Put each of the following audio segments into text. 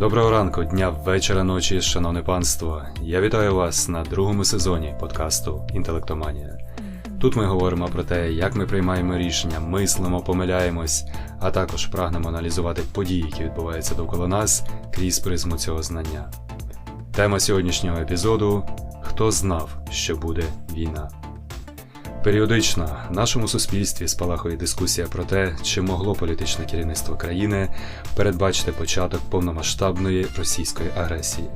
Доброго ранку, дня, вечора, ночі, шановне панство. Я вітаю вас на другому сезоні подкасту Інтелектоманія. Тут ми говоримо про те, як ми приймаємо рішення, мислимо, помиляємось, а також прагнемо аналізувати події, які відбуваються довкола нас крізь призму цього знання. Тема сьогоднішнього епізоду Хто знав, що буде війна. Періодично в нашому суспільстві спалахує дискусія про те, чи могло політичне керівництво країни передбачити початок повномасштабної російської агресії.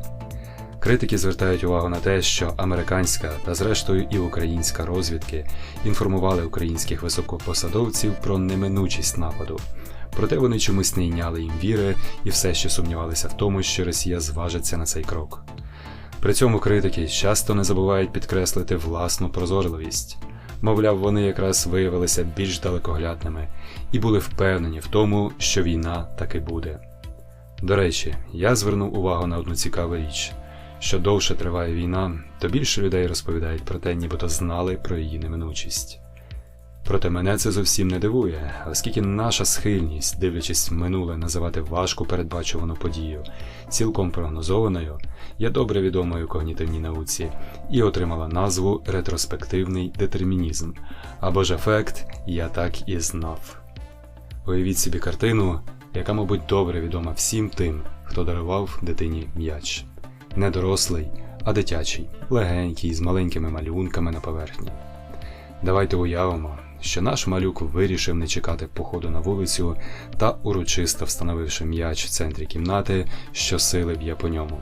Критики звертають увагу на те, що американська та, зрештою, і українська розвідки інформували українських високопосадовців про неминучість нападу, проте вони чомусь не йняли їм віри і все ще сумнівалися в тому, що Росія зважиться на цей крок. При цьому критики часто не забувають підкреслити власну прозорливість. Мовляв, вони якраз виявилися більш далекоглядними і були впевнені в тому, що війна таки буде. До речі, я звернув увагу на одну цікаву річ: що довше триває війна, то більше людей розповідають про те, нібито знали про її неминучість. Проте мене це зовсім не дивує, оскільки наша схильність, дивлячись минуле, називати важко передбачувану подію, цілком прогнозованою, є добре відомою когнітивній науці і отримала назву ретроспективний детермінізм або ж ефект Я так і знав. Уявіть собі картину, яка, мабуть, добре відома всім тим, хто дарував дитині м'яч. Не дорослий, а дитячий, легенький, з маленькими малюнками на поверхні. Давайте уявимо, що наш малюк вирішив не чекати походу на вулицю та, урочисто встановивши м'яч в центрі кімнати, що сили б'є по ньому.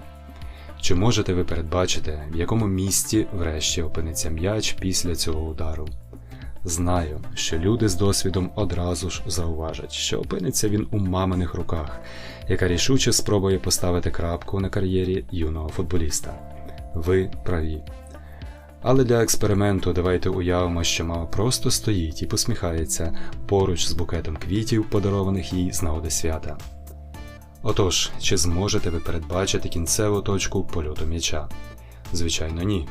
Чи можете ви передбачити, в якому місці врешті опиниться м'яч після цього удару? Знаю, що люди з досвідом одразу ж зауважать, що опиниться він у маминих руках, яка рішуче спробує поставити крапку на кар'єрі юного футболіста. Ви праві. Але для експерименту давайте уявимо, що мама просто стоїть і посміхається поруч з букетом квітів, подарованих їй з нагоди свята. Отож, чи зможете ви передбачити кінцеву точку польоту м'яча? Звичайно, ні.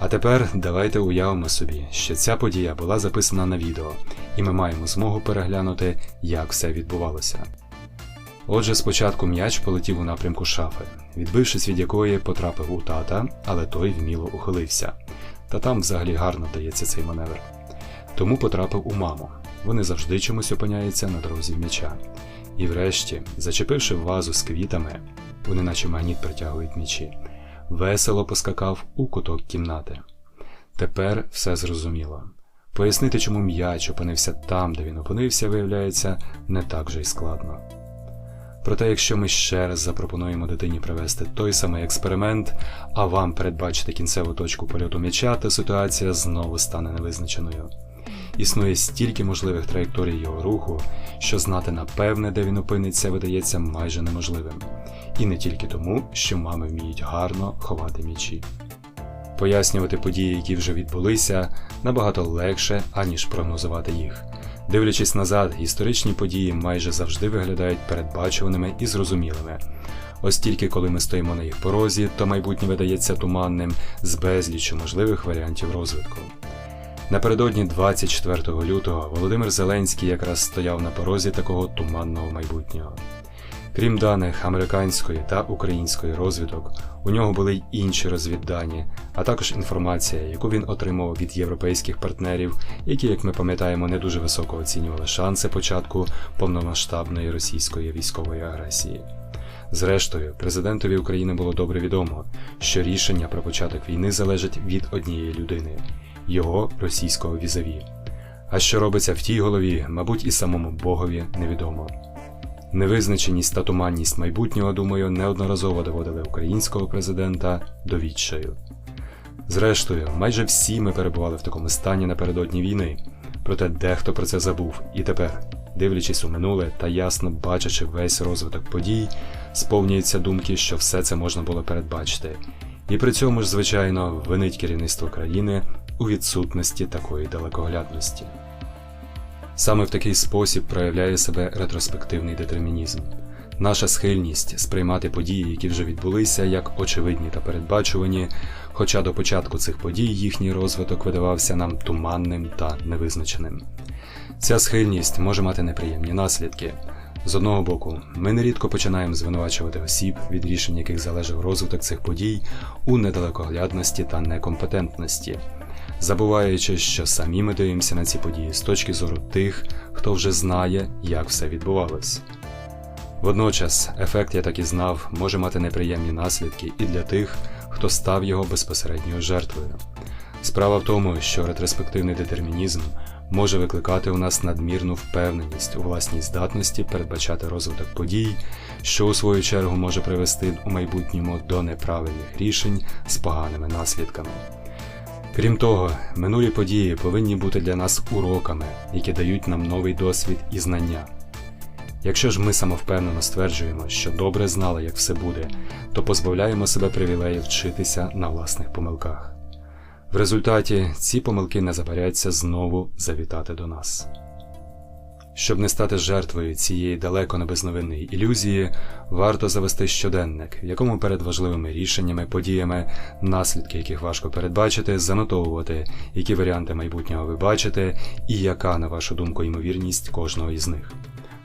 А тепер давайте уявимо собі, що ця подія була записана на відео, і ми маємо змогу переглянути, як все відбувалося. Отже, спочатку м'яч полетів у напрямку шафи, відбившись від якої потрапив у тата, але той вміло ухилився. Та там взагалі гарно дається цей маневр. Тому потрапив у маму. Вони завжди чомусь опиняються на дорозі м'яча. І врешті, зачепивши вазу з квітами, вони наче магніт притягують м'ячі, весело поскакав у куток кімнати. Тепер все зрозуміло. Пояснити, чому м'яч опинився там, де він опинився, виявляється, не так же й складно. Проте, якщо ми ще раз запропонуємо дитині провести той самий експеримент, а вам передбачити кінцеву точку польоту м'яча, то ситуація знову стане невизначеною. Існує стільки можливих траєкторій його руху, що знати напевне, де він опиниться, видається майже неможливим. І не тільки тому, що мами вміють гарно ховати м'ячі. Пояснювати події, які вже відбулися, набагато легше, аніж прогнозувати їх. Дивлячись назад, історичні події майже завжди виглядають передбачуваними і зрозумілими. Ось тільки коли ми стоїмо на їх порозі, то майбутнє видається туманним з безліччю можливих варіантів розвитку. Напередодні 24 лютого Володимир Зеленський якраз стояв на порозі такого туманного майбутнього. Крім даних американської та української розвідок, у нього були й інші розвіддані, а також інформація, яку він отримав від європейських партнерів, які, як ми пам'ятаємо, не дуже високо оцінювали шанси початку повномасштабної російської військової агресії. Зрештою, президентові України було добре відомо, що рішення про початок війни залежить від однієї людини його російського візаві. А що робиться в тій голові, мабуть, і самому Богові невідомо. Невизначеність та туманність майбутнього, думаю, неодноразово доводили українського президента до. Зрештою, майже всі ми перебували в такому стані напередодні війни, проте дехто про це забув, і тепер, дивлячись у минуле та ясно бачачи весь розвиток подій, сповнюються думки, що все це можна було передбачити, і при цьому ж, звичайно, винить керівництво країни у відсутності такої далекоглядності. Саме в такий спосіб проявляє себе ретроспективний детермінізм, наша схильність сприймати події, які вже відбулися, як очевидні та передбачувані, хоча до початку цих подій їхній розвиток видавався нам туманним та невизначеним. Ця схильність може мати неприємні наслідки. З одного боку, ми нерідко починаємо звинувачувати осіб, від рішень яких залежав розвиток цих подій, у недалекоглядності та некомпетентності, забуваючи, що самі ми дивимося на ці події з точки зору тих, хто вже знає, як все відбувалось. Водночас, ефект я так і знав, може мати неприємні наслідки і для тих, хто став його безпосередньою жертвою. Справа в тому, що ретроспективний детермінізм може викликати у нас надмірну впевненість у власній здатності передбачати розвиток подій, що у свою чергу може привести у майбутньому до неправильних рішень з поганими наслідками. Крім того, минулі події повинні бути для нас уроками, які дають нам новий досвід і знання. Якщо ж ми самовпевнено стверджуємо, що добре знали, як все буде, то позбавляємо себе привілею вчитися на власних помилках. В результаті ці помилки не забаряться знову завітати до нас. Щоб не стати жертвою цієї далеко не безновинної ілюзії, варто завести щоденник, в якому перед важливими рішеннями, подіями, наслідки яких важко передбачити, занотовувати, які варіанти майбутнього ви бачите, і яка, на вашу думку, ймовірність кожного із них.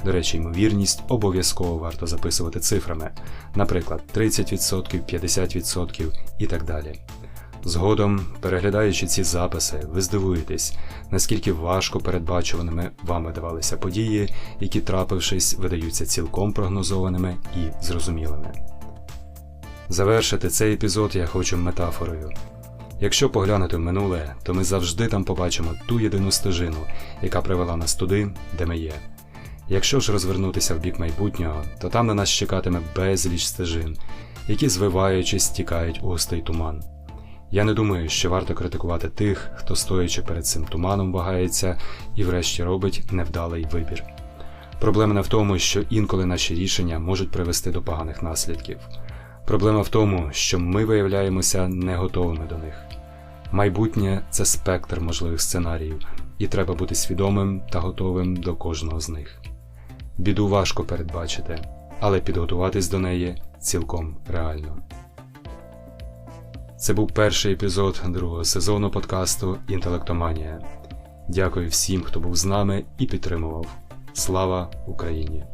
До речі, ймовірність обов'язково варто записувати цифрами, наприклад, 30%, 50% і так далі. Згодом, переглядаючи ці записи, ви здивуєтесь, наскільки важко передбачуваними вам видавалися події, які, трапившись, видаються цілком прогнозованими і зрозумілими. Завершити цей епізод я хочу метафорою. Якщо поглянути в минуле, то ми завжди там побачимо ту єдину стежину, яка привела нас туди, де ми є. Якщо ж розвернутися в бік майбутнього, то там на нас чекатиме безліч стежин, які, звиваючись, стікають у густий туман. Я не думаю, що варто критикувати тих, хто, стоячи перед цим туманом, вагається і врешті робить невдалий вибір. Проблема не в тому, що інколи наші рішення можуть привести до поганих наслідків. Проблема в тому, що ми виявляємося не готовими до них. Майбутнє це спектр можливих сценаріїв, і треба бути свідомим та готовим до кожного з них. Біду важко передбачити, але підготуватись до неї цілком реально. Це був перший епізод другого сезону подкасту Інтелектоманія. Дякую всім, хто був з нами і підтримував. Слава Україні!